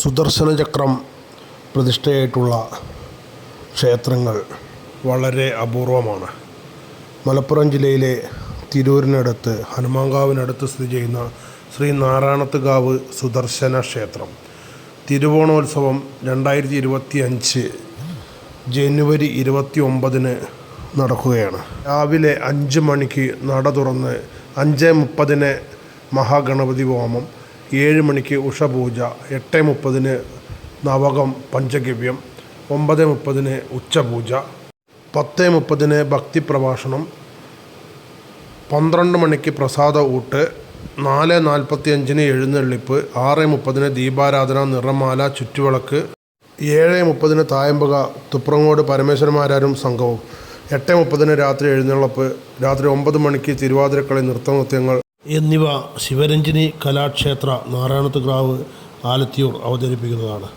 സുദർശന ചക്രം പ്രതിഷ്ഠയായിട്ടുള്ള ക്ഷേത്രങ്ങൾ വളരെ അപൂർവമാണ്. മലപ്പുറം ജില്ലയിലെ തിരൂരിനടുത്ത് ഹനുമാങ്കാവിനടുത്ത് സ്ഥിതി ചെയ്യുന്ന ശ്രീ നാരായണത്തുകാവ് സുദർശന ക്ഷേത്രം. തിരുവോണോത്സവം രണ്ടായിരത്തി ഇരുപത്തി അഞ്ച് ജനുവരി ഇരുപത്തി ഒമ്പതിന് നടക്കുകയാണ്. രാവിലെ അഞ്ച് മണിക്ക് നട തുറന്ന് അഞ്ച് മുപ്പതിന് മഹാഗണപതി ഹോമം ഏഴ് മണിക്ക് ഉഷപൂജ എട്ട് മുപ്പതിന് നവകം പഞ്ചഗവ്യം ഒമ്പത് മുപ്പതിന് ഉച്ചപൂജ പത്ത് മുപ്പതിന് ഭക്തി പ്രഭാഷണം പന്ത്രണ്ട് മണിക്ക് പ്രസാദ ഊട്ട് നാല് നാൽപ്പത്തി അഞ്ചിന് എഴുന്നള്ളിപ്പ് ആറ് മുപ്പതിന് ദീപാരാധന നിറമാല ചുറ്റുവിളക്ക് ഏഴ് മുപ്പതിന് തായമ്പക തുപ്രങ്ങോട് പരമേശ്വരന്മാരാരും സംഘവും എട്ട് മുപ്പതിന് രാത്രി എഴുന്നള്ളപ്പ് രാത്രി ഒമ്പത് മണിക്ക് തിരുവാതിരക്കളി നൃത്തനൃത്യങ്ങൾ എന്നിവ ശിവരഞ്ജിനി കലാക്ഷേത്ര നാരായണത്തുകാവ് ആലത്തിയൂർ അവതരിപ്പിക്കുന്നതാണ്.